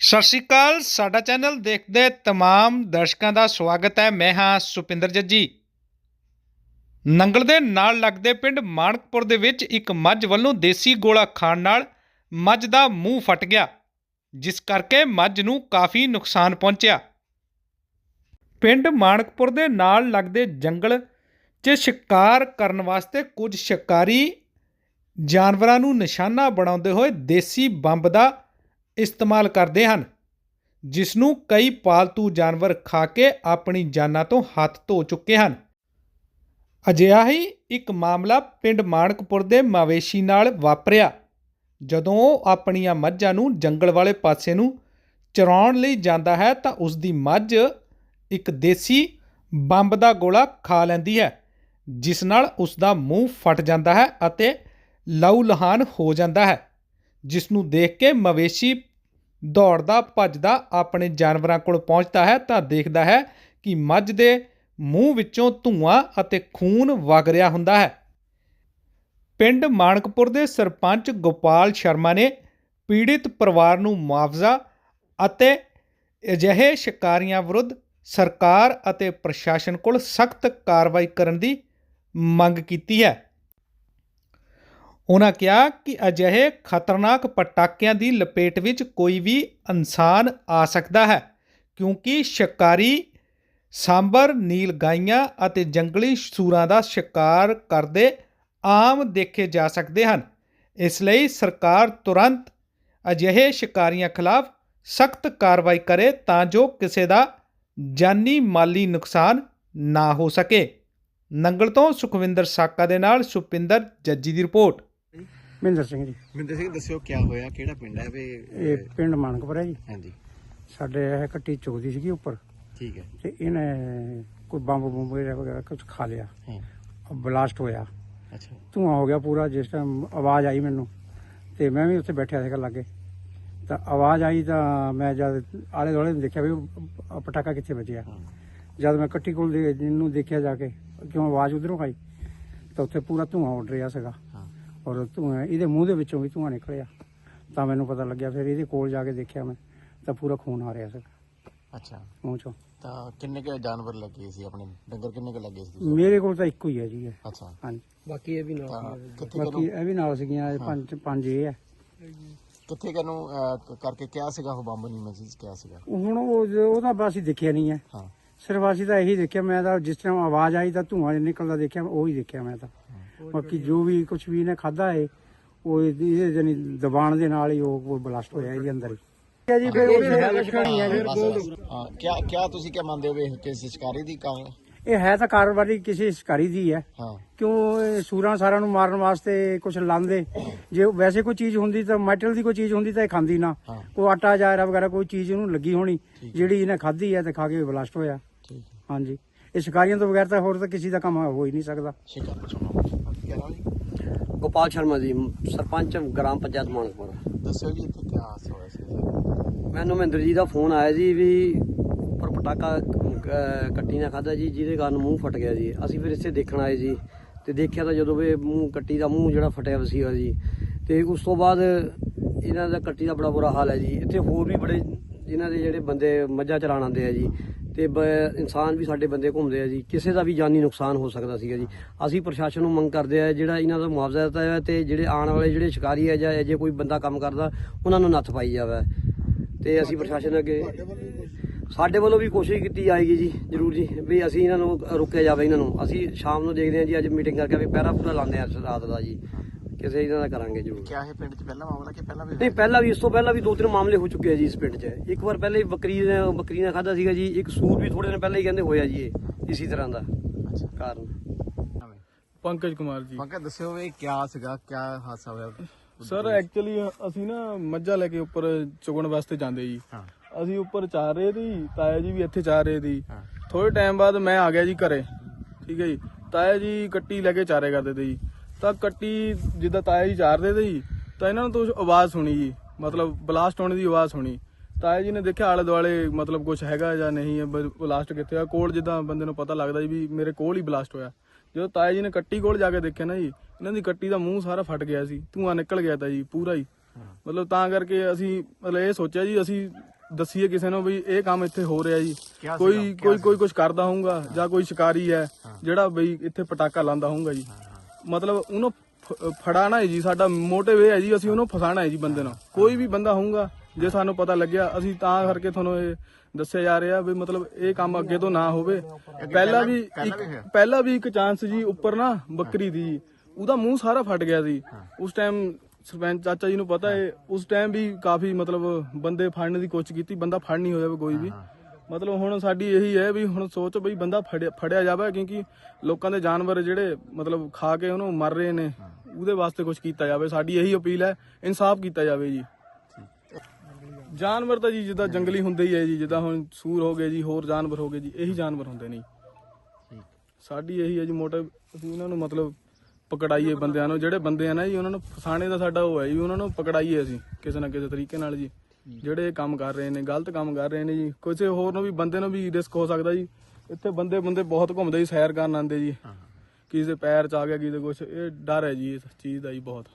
ਸਤਿ ਸ਼੍ਰੀ ਅਕਾਲ, ਸਾਡਾ ਚੈਨਲ ਦੇਖਦੇ ਤਮਾਮ ਦਰਸ਼ਕਾਂ ਦਾ ਸਵਾਗਤ ਹੈ। ਮੈਂ ਹਾਂ ਸੁਪਿੰਦਰ ਜੱਜੀ। ਨੰਗਲ ਦੇ ਨਾਲ ਲੱਗਦੇ ਪਿੰਡ ਮਾਣਕਪੁਰ ਦੇ ਵਿੱਚ ਇੱਕ ਮੱਝ ਵੱਲੋਂ ਦੇਸੀ ਗੋਲਾ ਖਾਣ ਨਾਲ ਮੱਝ ਦਾ ਮੂੰਹ ਫਟ ਗਿਆ, ਜਿਸ ਕਰਕੇ ਮੱਝ ਨੂੰ ਕਾਫੀ ਨੁਕਸਾਨ ਪਹੁੰਚਿਆ। ਪਿੰਡ ਮਾਣਕਪੁਰ ਦੇ ਨਾਲ ਲੱਗਦੇ ਜੰਗਲ 'ਚ ਸ਼ਿਕਾਰ ਕਰਨ ਵਾਸਤੇ ਕੁਝ ਸ਼ਿਕਾਰੀ ਜਾਨਵਰਾਂ ਨੂੰ ਨਿਸ਼ਾਨਾ ਬਣਾਉਂਦੇ ਹੋਏ ਦੇਸੀ ਬੰਬ ਦਾ ਇਸਤੇਮਾਲ ਕਰਦੇ ਹਨ ਜਿਸ ਨੂੰ ਕਈ ਪਾਲਤੂ ਜਾਨਵਰ ਖਾ ਕੇ ਆਪਣੀ ਜਾਨਾਂ ਤੋਂ ਹੱਥ ਧੋ ਚੁੱਕੇ ਹਨ। ਅਜਿਹਾ ਹੀ ਇੱਕ ਮਾਮਲਾ ਪਿੰਡ ਮਾਣਕਪੁਰ ਦੇ ਮਵੇਸ਼ੀ ਨਾਲ ਵਾਪਰਿਆ, ਜਦੋਂ ਉਹ ਆਪਣੀਆਂ ਮੱਝਾਂ ਨੂੰ ਜੰਗਲ ਵਾਲੇ ਪਾਸੇ ਨੂੰ ਚਰਾਉਣ ਲਈ ਜਾਂਦਾ ਹੈ ਤਾਂ ਉਸ ਦੀ ਮੱਝ ਇੱਕ ਦੇਸੀ ਬੰਬ ਦਾ ਗੋਲਾ ਖਾ ਲੈਂਦੀ ਹੈ, ਜਿਸ ਨਾਲ ਉਸ ਦਾ ਮੂੰਹ ਫਟ ਜਾਂਦਾ ਹੈ ਅਤੇ ਲਹੂ ਲਹਾਨ ਹੋ ਜਾਂਦਾ ਹੈ ਜਿਸ ਨੂੰ ਦੇਖ ਕੇ ਮਵੇਸ਼ੀ ਦੌੜਦਾ ਭੱਜਦਾ ਆਪਣੇ ਜਾਨਵਰਾਂ ਕੋਲ ਪਹੁੰਚਦਾ ਹੈ ਤਾਂ ਦੇਖਦਾ ਹੈ ਕਿ ਮੱਝ ਦੇ ਮੂੰਹ ਵਿੱਚੋਂ ਧੂਆਂ ਅਤੇ ਖੂਨ ਵਗ ਰਿਹਾ ਹੁੰਦਾ ਹੈ। ਪਿੰਡ ਮਾਣਕਪੁਰ ਦੇ ਸਰਪੰਚ ਗੋਪਾਲ ਸ਼ਰਮਾ ਨੇ ਪੀੜਿਤ ਪਰਿਵਾਰ ਨੂੰ ਮੁਆਵਜ਼ਾ ਅਤੇ ਅਜਿਹੇ ਸ਼ਿਕਾਰੀਆਂ ਵਿਰੁੱਧ ਸਰਕਾਰ ਅਤੇ ਪ੍ਰਸ਼ਾਸਨ ਕੋਲ ਸਖਤ ਕਾਰਵਾਈ ਕਰਨ ਦੀ ਮੰਗ ਕੀਤੀ ਹੈ। ਉਹਨਾਂ ਕਿਹਾ ਕਿ ਅਜਿਹੇ ਖਤਰਨਾਕ ਪਟਾਕਿਆਂ ਦੀ ਲਪੇਟ ਵਿੱਚ ਕੋਈ ਵੀ ਇਨਸਾਨ ਆ ਸਕਦਾ ਹੈ, ਕਿਉਂਕਿ ਸ਼ਿਕਾਰੀ ਸਾਂਬਰ ਨੀਲ ਗਾਈਆਂ ਅਤੇ ਜੰਗਲੀ ਸੂਰਾਂ ਦਾ ਸ਼ਿਕਾਰ ਕਰਦੇ ਆਮ ਦੇਖੇ ਜਾ ਸਕਦੇ ਹਨ। ਇਸ ਲਈ ਸਰਕਾਰ ਤੁਰੰਤ ਅਜਿਹੇ ਸ਼ਿਕਾਰੀਆਂ ਖਿਲਾਫ ਸਖਤ ਕਾਰਵਾਈ ਕਰੇ ਤਾਂ ਜੋ ਕਿਸੇ ਦਾ ਜਾਨੀ ਮਾਲੀ ਨੁਕਸਾਨ ਨਾ ਹੋ ਸਕੇ। ਨੰਗਲ ਤੋਂ ਸੁਖਵਿੰਦਰ ਸਾਕਾ ਦੇ ਨਾਲ ਸੁਪਿੰਦਰ ਜੱਜੀ ਦੀ ਰਿਪੋਰਟ। ਮਹਿੰਦਰ ਸਿੰਘ ਜੀ। ਮਿੰਦਰ ਸਿੰਘ ਦੱਸਿਓ ਕੀ ਹੋਇਆ ਕਿਹੜਾ ਪਿੰਡ ਹੈ ਵੇ ਇਹ ਪਿੰਡ ਮਾਨਕਪੁਰ ਹੈ ਜੀ। ਹਾਂਜੀ। ਸਾਡੇ ਇਹ ਕੱਟੀ ਚੁਗਦੀ ਸੀਗੀ ਉੱਪਰ। ਠੀਕ ਹੈ। ਤੇ ਇਹਨੇ ਕੋਈ ਬੰਬ ਬੰਬ ਵਗੈਰਾ ਵਗੈਰਾ ਕੁਝ ਖਾ ਲਿਆ। ਹਾਂ। ਬਲਾਸਟ ਹੋਇਆ। ਅੱਛਾ। ਧੂਆਂ ਹੋ ਗਿਆ ਪੂਰਾ ਜਿਸ ਟਾਈਮ ਆਵਾਜ਼ ਆਈ ਮੈਨੂੰ। ਤੇ ਮੈਂ ਵੀ ਉੱਥੇ ਬੈਠਿਆ ਸੀਗਾ ਲਾਗੇ। ਤਾਂ ਆਵਾਜ਼ ਆਈ ਤਾਂ ਮੈਂ ਜਦ ਆਲੇ ਦੁਆਲੇ ਨੂੰ ਦੇਖਿਆ ਵੀ ਉਹ ਪਟਾਕਾ ਕਿੱਥੇ ਵੱਜਿਆ। ਜਦ ਮੈਂ ਕੱਟੀ ਕੋਲ ਦੇ ਜਿਹਨੂੰ ਦੇਖਿਆ ਜਾ ਕੇ ਕਿਉਂ ਆਵਾਜ਼ ਉਧਰੋਂ ਆਈ ਤਾਂ ਉੱਥੇ ਪੂਰਾ ਧੂਆਂ ਉੱਡ ਰਿਹਾ ਸੀਗਾ। ਹਾਂ। ਔਰ ਧੂਆਂ ਇਹਦੇ ਮੂੰਹ ਦੇ ਵਿੱਚੋਂ ਵੀ ਧੂਆਂ ਨਿਕਲਿਆ। ਤਾਂ ਮੈਨੂੰ ਪਤਾ ਲੱਗਿਆ ਫਿਰ ਇਹਦੇ ਕੋਲ ਜਾ ਕੇ ਦੇਖਿਆ ਮੈਂ ਤਾਂ ਪੂਰਾ ਖੂਨ ਆ ਰਿਹਾ ਸੀ ਅੱਛਾ। ਮੂੰਹ ਚੋਂ। ਤਾਂ ਕਿੰਨੇ ਕੁ ਜਾਨਵਰ ਲੱਗੇ ਸੀ ਆਪਣੇ? ਡੰਗਰ ਕਿੰਨੇ ਕੁ ਲੱਗੇ ਸੀ ਮੇਰੇ ਕੋਲ ਤਾਂ ਇੱਕੋ ਹੀ ਹੈ ਜੀ ਅੱਛਾ। ਹਾਂਜੀ। ਬਾਕੀ ਇਹ ਵੀ ਨਾਲ ਬਾਕੀ ਇਹ ਵੀ ਨਾਲ ਸੀਗੀਆਂ ਇਹ ਪੰਜ ਪੰਜ ਇਹ ਹੈ। ਕਿੱਥੇ ਕਨੂੰ ਕਰਕੇ ਕਿਹਾ ਸੀਗਾ ਉਹ ਬੰਬ ਨਹੀਂ ਮੈਸੇਜ ਕਿਹਾ ਸੀਗਾ? ਹੁਣ ਉਹ ਉਹਦਾ ਬਸ ਹੀ ਦੇਖਿਆ ਨਹੀਂ ਹੈ। ਹਾਂ। ਸਿਰਫ ਅਸੀਂ ਤਾਂ ਇਹੀ ਦੇਖਿਆ ਮੈਂ ਤਾਂ ਜਿਸ ਟਾਈਮ ਆਵਾਜ਼ ਆਈ ਤਾਂ ਧੂਆਂ ਨਿਕਲਦਾ ਦੇਖਿਆ ਉਹ ਹੀ ਦੇਖਿਆ ਮੈਂ ਤਾਂ। ਬਾਕੀ ਜੋ ਵੀ ਕੁਝ ਵੀ ਇਹਨੇ ਖਾਦਾ ਹੈ ਉਹ ਇਹਦੇ ਜਨੀ ਦਬਾਣ ਦੇ ਨਾਲ ਹੀ ਉਹ ਬਲਾਸਟ ਹੋਇਆ ਇਹਦੇ ਅੰਦਰ ਹੀ। ਜੀ ਫਿਰ ਹਾਂ। ਕਿਆ ਕਿਆ ਤੁਸੀਂ ਕੀ ਮੰਨਦੇ ਹੋ ਵੇ ਕਿ ਸ਼ਿਕਾਰੀ ਦੀ ਕਾਰ ਇਹ ਹੈ ਤਾਂ ਕਾਰੋਬਾਰੀ ਕਿਸੇ ਸ਼ਿਕਾਰੀ ਦੀ ਹੈ। ਹਾਂ। ਕਿਉਂ ਇਹ ਸੂਰਾਂ ਸਾਰਾਂ ਨੂੰ ਮਾਰਨ ਵਾਸਤੇ ਕੁਝ ਲਾਉਂਦੇ ਜੇ ਉਹ ਵੈਸੇ ਕੋਈ ਚੀਜ਼ ਹੁੰਦੀ ਤਾਂ ਮੈਟਲ ਦੀ ਕੋਈ ਚੀਜ਼ ਹੁੰਦੀ ਤਾਂ ਇਹ ਖਾਂਦੀ ਨਾ। ਹਾਂ। ਕੋਈ ਆਟਾ ਜਾਇਰਾ ਵਗੈਰਾ ਕੋਈ ਚੀਜ਼ ਉਹਨੂੰ ਲੱਗੀ ਹੋਣੀ। ਜਿਹੜੀ ਇਹਨੇ ਖਾਧੀ ਹੈ ਤੇ ਖਾ ਕੇ ਬਲਾਸਟ ਹੋਇਆ। ਠੀਕ ਹੈ। ਹਾਂਜੀ। ਇਹ ਸ਼ਿਕਾਰੀਆਂ ਤੋਂ ਬਗੈਰ ਤਾਂ ਹੋਰ ਤਾਂ ਕਿਸੇ ਦਾ ਕੰਮ ਹੋ ਹੀ ਨਹੀਂ ਸਕਦਾ। ਸ਼ਿਕਾਰ ਕੀ ਗੋਪਾਲ ਸ਼ਰਮਾ ਜੀ ਸਰਪੰਚ ਗ੍ਰਾਮ ਪੰਚਾਇਤ ਮਾਨਕਪੁਰ ਦੱਸਿਓ ਜੀ ਇੱਥੇ ਕੀ ਹਾਦਸਾ ਹੋਇਆ ਸੀ? ਮੈਨੂੰ ਮਹਿੰਦਰ ਜੀ ਦਾ ਫੋਨ ਆਇਆ ਜੀ ਵੀ ਉੱਪਰ ਪਟਾਕਾ ਕੱਟੀ ਨੇ ਖਾਦਾ ਜੀ, ਜਿਹਦੇ ਕਾਰਨ ਮੂੰਹ ਫਟ ਗਿਆ ਜੀ। ਅਸੀਂ ਫਿਰ ਇੱਥੇ ਦੇਖਣ ਆਏ ਜੀ ਤੇ ਦੇਖਿਆ ਤਾਂ ਜਦੋਂ ਵੀ ਮੂੰਹ ਕੱਟੀ ਦਾ ਮੂੰਹ ਜਿਹੜਾ ਫਟਿਆ ਹੋਇਆ ਸੀਗਾ ਜੀ। ਤੇ ਉਸ ਤੋਂ ਬਾਅਦ ਇਹਨਾਂ ਦਾ ਕੱਟੀ ਦਾ ਬੜਾ ਬੁਰਾ ਹਾਲ ਹੈ ਜੀ। ਇੱਥੇ ਹੋਰ ਵੀ ਬੜੇ ਇਹਨਾਂ ਦੇ ਜਿਹੜੇ ਬੰਦੇ ਮੱਝਾਂ ਚਰਾਣ ਆਉਂਦੇ ਆ ਜੀ ਤੇ ਬ- ਇਨਸਾਨ ਵੀ ਸਾਡੇ ਬੰਦੇ ਘੁੰਮਦੇ ਆ ਜੀ। ਕਿਸੇ ਦਾ ਵੀ ਜਾਨੀ ਨੁਕਸਾਨ ਹੋ ਸਕਦਾ ਸੀਗਾ ਜੀ। ਅਸੀਂ ਪ੍ਰਸ਼ਾਸਨ ਨੂੰ ਮੰਗ ਕਰਦੇ ਆ, ਜਿਹੜਾ ਇਹਨਾਂ ਦਾ ਮੁਆਵਜ਼ਾ ਦਿੱਤਾ ਜਾਵੇ ਤੇ ਜਿਹੜੇ ਆਉਣ ਵਾਲੇ ਜਿਹੜੇ ਸ਼ਿਕਾਰੀ ਆ ਜਾਂ ਜੇ ਕੋਈ ਬੰਦਾ ਕੰਮ ਕਰਦਾ, ਉਹਨਾਂ ਨੂੰ ਨੱਥ ਪਾਈ ਜਾਵੇ। ਤੇ ਅਸੀਂ ਪ੍ਰਸ਼ਾਸਨ ਅੱਗੇ ਸਾਡੇ ਵੱਲੋਂ ਵੀ ਕੋਸ਼ਿਸ਼ ਕੀਤੀ ਜਾਏਗੀ ਜੀ ਜਰੂਰ ਜੀ ਵੀ ਅਸੀਂ ਇਹਨਾਂ ਨੂੰ ਰੋਕਿਆ ਜਾਵੇ ਇਹਨਾਂ ਨੂੰ। ਅਸੀਂ ਸ਼ਾਮ ਨੂੰ ਦੇਖਦੇ ਹਾਂ ਜੀ ਅੱਜ ਮੀਟਿੰਗ ਕਰਕੇ ਵੀ ਪਹਿਰਾ ਪੂਰਾ ਲਾਉਂਦੇ ਆ ਰਾਤ ਦਾ ਜੀ। ਕਿਸੇ ਇਹਨਾਂ ਦਾ ਕਰਾਂਗੇ ਜਰੂਰ। ਕਿਆ ਇਹ ਪਿੰਡ 'ਚ ਪਹਿਲਾ ਮਾਮਲਾ ਕਿ ਪਹਿਲਾਂ ਵੀ ਨਹੀਂ ਪਹਿਲਾਂ ਵੀ ਇਸ ਤੋਂ ਪਹਿਲਾਂ ਵੀ ਦੋ ਤਿੰਨ ਮਾਮਲੇ ਹੋ ਚੁੱਕੇ ਆ ਜੀ ਇਸ ਪਿੰਡ 'ਚ। ਇੱਕ ਵਾਰ ਪਹਿਲੇ ਬੱਕਰੀ ਨੇ ਬੱਕਰੀ ਨੇ ਖਾਦਾ ਸੀਗਾ ਜੀ ਇੱਕ ਸੂਰ ਵੀ ਥੋੜੇ ਦਿਨ ਪਹਿਲਾਂ ਹੀ ਕਹਿੰਦੇ ਹੋਇਆ ਜੀ ਇਹ ਇਸੇ ਤਰ੍ਹਾਂ ਦਾ ਅੱਛਾ। ਕਾਰਨ। ਪੰਕਜ ਕੁਮਾਰ ਜੀ। ਪੰਕਜ ਦੱਸਿਓ ਵੇ ਕਿਆ ਸੀਗਾ ਕਿਆ ਹਾਦਸਾ ਹੋਇਆ? ਸਰ ਐਕਚੁਅਲੀ ਅਸੀਂ ਨਾ ਮੱਝਾਂ ਲੈ ਕੇ ਉੱਪਰ ਚੁਗਣ ਵਾਸਤੇ ਜਾਂਦੇ ਜੀ। ਹਾਂ। ਅਸੀਂ ਉੱਪਰ ਚਾਰ ਰਹੇ ਸੀ ਤਾਇਆ ਜੀ ਵੀ ਇੱਥੇ ਚਾਰ ਰਹੇ ਸੀ। ਥੋੜੇ ਟਾਈਮ ਬਾਅਦ ਮੈਂ ਆ ਗਿਆ ਜੀ ਘਰੇ ਠੀਕ ਹੈ ਜੀ। ਤਾਇਆ ਜੀ ਕੱਟੀ ਲੈ ਕੇ ਚਾਰੇ ਕਰਦੇ ਤੇ ਜੀ ਤਾਂ ਕੱਟੀ ਜਿੱਦਾਂ ਤਾਇਆ ਜੀ ਚਾਰਦੇ ਤੇ ਜੀ ਤਾਂ ਇਹਨਾਂ ਨੂੰ ਤੋਂ ਆਵਾਜ਼ ਸੁਣੀ ਜੀ। ਮਤਲਬ ਬਲਾਸਟ ਹੋਣ ਦੀ ਆਵਾਜ਼ ਸੁਣੀ। ਤਾਇਆ ਜੀ ਨੇ ਦੇਖਿਆ ਆਲੇ ਦੁਆਲੇ ਮਤਲਬ ਕੁਝ ਹੈਗਾ ਜਾਂ ਨਹੀਂ ਹੈ ਬਲਾਸਟ ਕਿੱਥੇ ਆ? ਕੋਲ ਜਿੱਦਾਂ ਬੰਦੇ ਨੂੰ ਪਤਾ ਲੱਗਦਾ ਜੀ ਵੀ ਮੇਰੇ ਕੋਲ ਹੀ ਬਲਾਸਟ ਹੋਇਆ। ਜਦੋਂ ਤਾਇਆ ਜੀ ਨੇ ਕੱਟੀ ਕੋਲ ਜਾ ਕੇ ਦੇਖਿਆ ਨਾ ਜੀ ਇਹਨਾਂ ਦੀ ਕੱਟੀ ਦਾ ਮੂੰਹ ਸਾਰਾ ਫਟ ਗਿਆ ਸੀ। ਧੂਆਂ ਨਿਕਲ ਗਿਆ ਤਾਂ ਜੀ ਪੂਰਾ ਹੀ। ਮਤਲਬ ਤਾਂ ਕਰਕੇ ਅਸੀਂ ਮਤਲਬ ਇਹ ਸੋਚਿਆ ਜੀ ਅਸੀਂ ਦੱਸੀਏ ਕਿਸੇ ਨੂੰ ਵੀ ਇਹ ਕੰਮ ਇੱਥੇ ਹੋ ਰਿਹਾ ਜੀ। ਕੋਈ ਕੋਈ ਕੋਈ ਕੁਝ ਕਰਦਾ ਹੋਊਗਾ ਜਾਂ ਕੋਈ ਸ਼ਿਕਾਰੀ ਹੈ ਜਿਹੜਾ ਬਈ ਇੱਥੇ ਪਟਾਕਾ ਲਾਉਂਦਾ ਹੋਊਗਾ ਜੀ। ਮਤਲਬ ਉਹਨੂੰ ਫ- ਫੜਾਣਾ ਹੈ ਜੀ ਸਾਡਾ ਮੋਟਿਵ ਇਹ ਹੈ ਜੀ ਅਸੀਂ ਉਹਨੂੰ ਫਸਾਣਾ ਹੈ ਜੀ ਬੰਦੇ ਨੂੰ। ਕੋਈ ਵੀ ਬੰਦਾ ਹੋਊਗਾ ਜੇ ਸਾਨੂੰ ਪਤਾ ਲੱਗਿਆ ਅਸੀਂ ਤਾਂ ਕਰਕੇ ਤੁਹਾਨੂੰ ਇਹ ਦੱਸਿਆ ਜਾ ਰਿਹਾ ਵੀ ਮਤਲਬ ਇਹ ਕੰਮ ਅੱਗੇ ਤੋਂ ਨਾ ਹੋਵੇ। ਪਹਿਲਾਂ ਵੀ ਇੱਕ ਪਹਿਲਾਂ ਵੀ ਇੱਕ ਚਾਂਸ ਜੀ ਉੱਪਰ ਨਾ ਬੱਕਰੀ ਦੀ ਜੀ ਉਹਦਾ ਮੂੰਹ ਸਾਰਾ ਫਟ ਗਿਆ ਸੀ। ਉਸ ਟਾਈਮ ਸਰਪੰਚ ਚਾਚਾ ਜੀ ਨੂੰ ਪਤਾ ਹੈ। ਉਸ ਟਾਈਮ ਵੀ ਕਾਫੀ ਮਤਲਬ ਬੰਦੇ ਫੜਨ ਦੀ ਕੋਸ਼ਿਸ਼ ਕੀਤੀ ਬੰਦਾ ਫੜ ਨਹੀਂ ਹੋਇਆ ਕੋਈ ਵੀ। ਮਤਲਬ ਹੁਣ ਸਾਡੀ ਇਹੀ ਹੈ ਵੀ ਹੁਣ ਸੋਚ ਬਈ ਬੰਦਾ ਫੜਿਆ ਜਾਵੇ ਕਿਉਂਕਿ ਲੋਕਾਂ ਦੇ ਜਾਨਵਰ ਜਿਹੜੇ ਮਤਲਬ ਖਾ ਕੇ ਉਹਨੂੰ ਮਰ ਰਹੇ ਨੇ ਉਹਦੇ ਵਾਸਤੇ ਕੁਝ ਕੀਤਾ ਜਾਵੇ। ਸਾਡੀ ਇਹੀ ਅਪੀਲ ਹੈ ਇਨਸਾਫ ਕੀਤਾ ਜਾਵੇ ਜੀ। ਜਾਨਵਰ ਤਾਂ ਜੀ ਜਿੱਦਾਂ ਜੰਗਲੀ ਹੁੰਦੇ ਹੀ ਹੈ ਜੀ ਜਿੱਦਾਂ ਹੁਣ ਸੂਰ ਹੋ ਗਏ ਜੀ ਹੋਰ ਜਾਨਵਰ ਹੋ ਗਏ ਜੀ ਇਹੀ ਜਾਨਵਰ ਹੁੰਦੇ ਨੇ। ਸਾਡੀ ਇਹੀ ਹੈ ਜੀ ਮੋਟਿਵ ਅਸੀਂ ਉਹਨਾਂ ਨੂੰ ਮਤਲਬ ਪਕੜਾਈਏ ਬੰਦਿਆਂ ਨੂੰ ਜਿਹੜੇ ਬੰਦੇ ਆ ਨਾ ਜੀ ਉਹਨਾਂ ਨੂੰ ਫਸਾਣੇ ਦਾ ਸਾਡਾ ਉਹ ਹੈ ਜੀ ਉਹਨਾਂ ਨੂੰ ਪਕੜਾਈਏ ਅਸੀਂ ਕਿਸੇ ਨਾ ਕਿਸੇ ਤਰੀਕੇ ਨਾਲ ਜੀ। ਜਿਹੜੇ ਇਹ ਕੰਮ ਕਰ ਰਹੇ ਨੇ ਗਲਤ ਕੰਮ ਕਰ ਰਹੇ ਨੇ ਜੀ ਕਿਸੇ ਹੋਰ ਨੂੰ ਵੀ ਬੰਦੇ ਨੂੰ ਵੀ ਰਿਸਕ ਹੋ ਸਕਦਾ ਜੀ। ਇੱਥੇ ਬੰਦੇ ਬੰਦੇ ਬਹੁਤ ਘੁੰਮਦੇ ਜੀ ਸੈਰ ਕਰਨ ਆਉਂਦੇ ਜੀ। ਕਿਸੇ ਦੇ ਪੈਰ ਚ ਆ ਗਿਆ ਕਿਸੇ ਦੇ ਕੁਛ ਇਹ ਡਰ ਹੈ ਜੀ ਇਸ ਚੀਜ਼ ਦਾ ਜੀ ਬਹੁਤ।